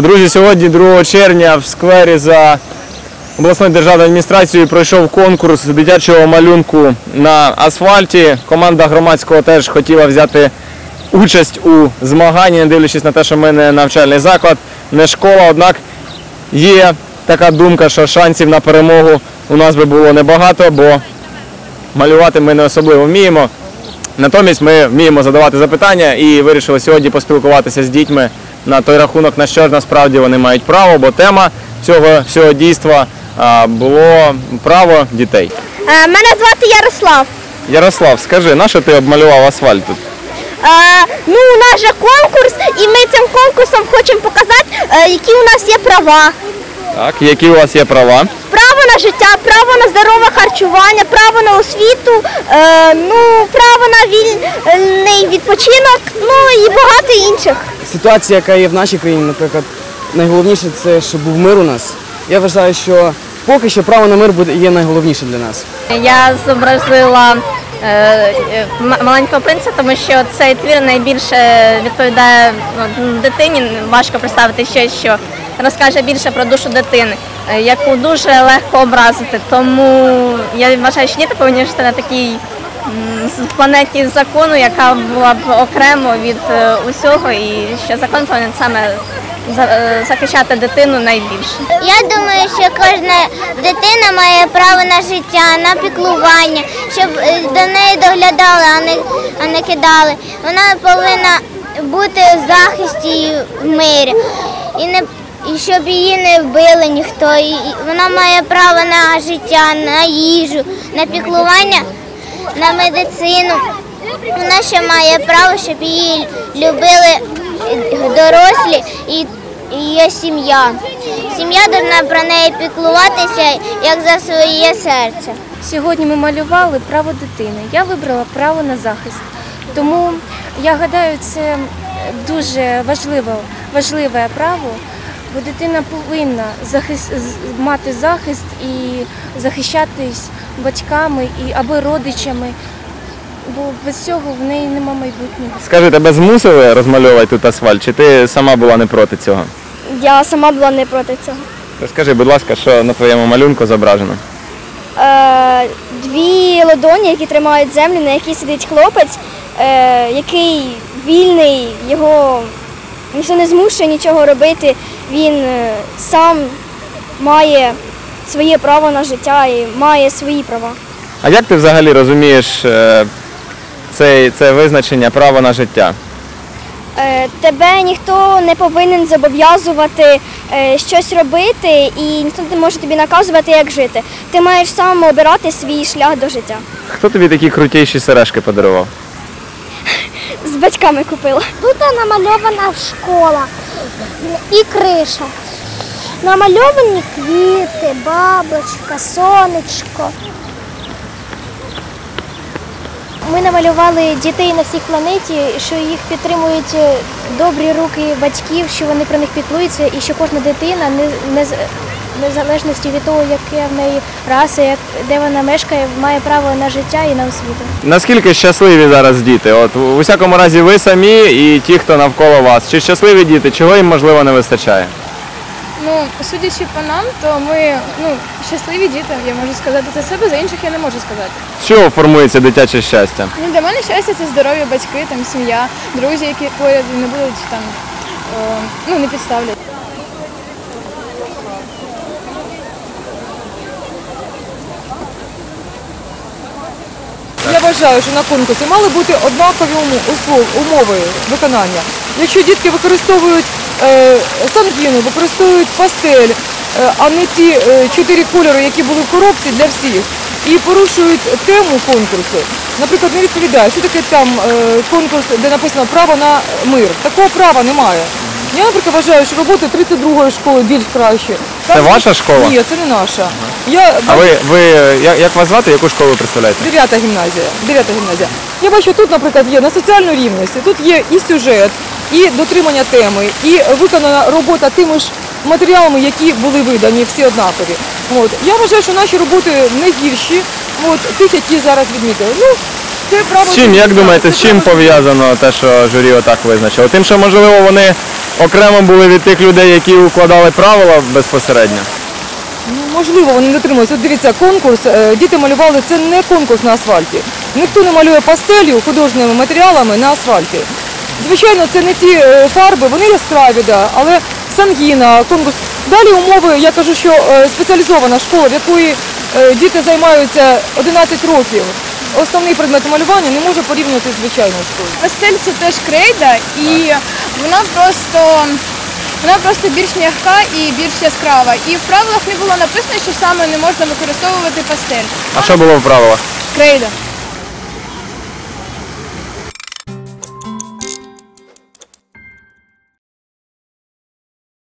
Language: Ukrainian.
Друзі, сьогодні 2 червня в сквері за обласною державною адміністрацією пройшов конкурс дитячого малюнку на асфальті. Команда громадського теж хотіла взяти участь у змаганні, не дивлячись на те, що ми не навчальний заклад, не школа. Однак є така думка, що шансів на перемогу у нас би було небагато, бо малювати ми не особливо вміємо. Натомість ми вміємо задавати запитання і вирішили сьогодні поспілкуватися з дітьми на той рахунок, на що ж насправді вони мають право, бо тема цього всього дійства було право дітей. Е, Мене звати Ярослав. Ярослав, скажи, на що ти обмалював асфальт тут? Е, Ну, у нас же конкурс, і ми цим конкурсом хочемо показати, е, які у нас є права. Так, які у вас є права? На життя, право на здорове харчування, право на освіту, е, ну, право на вільний відпочинок, ну і багато інших. ситуація, яка є в нашій країні, наприклад, найголовніше це, щоб був мир у нас. Я вважаю, що поки що право на мир буде є найголовніше для нас. Я зобразила маленького принца, тому що цей твір найбільше відповідає ну, дитині. Важко представити щось, що розкаже більше про душу дитини, е, яку дуже легко образити. Тому я вважаю, що діти повинні жити на такій планеті закону, яка була б окремо від е, усього, і що закон повинен саме е, захищати дитину найбільше. Я думаю, що кожна дитина має право на життя, на піклування, щоб е, до неї доглядали, а не, а не кидали. Вона повинна бути в захисті і в мирі. І, не, і щоб її не вбили ніхто. І, вона має право на життя, на їжу, на піклування, на медицину. Вона ще має право, щоб її любили е, дорослі і її сім'я. Сім'я повинна про неї піклуватися як за своє серце. Сьогодні ми малювали право дитини. Я вибрала право на захист. Тому я гадаю, це дуже важливо, важливе право, бо дитина повинна захис... з- мати захист і захищатись батьками і або родичами, бо без цього в неї нема майбутнього. Скажи, тебе змусили розмальовувати тут асфальт, чи ти сама була не проти цього? Я сама була не проти цього. Розкажи, будь ласка, що на твоєму малюнку зображено? Е, Дві ладоні, які тримають землю, на якій сидить хлопець, е, який вільний, його ніхто не змушує нічого робити. Він е, сам має своє право на життя і має свої права. А як ти взагалі розумієш е, це, це визначення право на життя? Е, Тебе ніхто не повинен зобов'язувати е, щось робити, і ніхто не може тобі наказувати, як жити. Ти маєш сам обирати свій шлях до життя. Хто тобі такі крутіші сережки подарував? З батьками купила. Тут намальована школа і криша. Намальовані квіти, бабочка, сонечко. Ми намалювали дітей на всій планеті, що їх підтримують е, добрі руки батьків, що вони про них піклуються, і що кожна дитина, не, незалежності від того, яке в неї раса, як, де вона мешкає, має право на життя і на освіту. Наскільки щасливі зараз діти? От у всякому разі, ви самі і ті, хто навколо вас. Чи щасливі діти? Чого їм можливо не вистачає? Ну, судячи по нам, то ми ну, щасливі діти, я можу сказати за себе, за інших я не можу сказати. З чого формується дитяче щастя? Ну, для мене щастя це здоров'я, батьки, там, сім'я, друзі, які поряд не будуть там, о, ну, не підставлять. Я вважаю, що на конкурсі мали бути однакові умови виконання. Якщо дітки використовують е, сангіну, використовують пастель, е, а не ті е, чотири кольори, які були в коробці для всіх, і порушують тему конкурсу, наприклад, не відповідають, що таке там конкурс, де написано право на мир. Такого права немає. Я, наприклад, вважаю, що роботи 32-ї школи більш краще. Це Там- ваша школа? Ні, це не наша. Я А ви, ви е, як, як вас звати, яку школу представляєте? Дев'ята гімназія. Дев'ята гімназія. Я бачу, тут, наприклад, є на соціальну рівність, тут є і сюжет, і дотримання теми, і виконана робота тими ж матеріалами, які були видані, всі однакові. От. Я вважаю, що наші роботи не гірші, от, тих, які зараз відмітили. Ну, це право. З чим, як думаєте, це з чим право пов'язано те, що журі отак визначило? Тим, що можливо вони окремо були від тих людей, які укладали правила безпосередньо? Ну, можливо, вони не дотримуються. От дивіться, конкурс, е, діти малювали, це не конкурс на асфальті. Ніхто не малює пастелью, художніми матеріалами на асфальті. Звичайно, це не ті е, фарби, вони яскраві, да, але сангіна, конкурс. Далі умови, я кажу, що е, спеціалізована школа, в якої е, діти займаються 11 років. Основний предмет малювання не може порівнювати з звичайною школою. Пастель це теж крейда, і вона просто вона просто більш м'яка і більш яскрава. І в правилах не було написано, що саме не можна використовувати пастель. А що було в правилах? Крейда.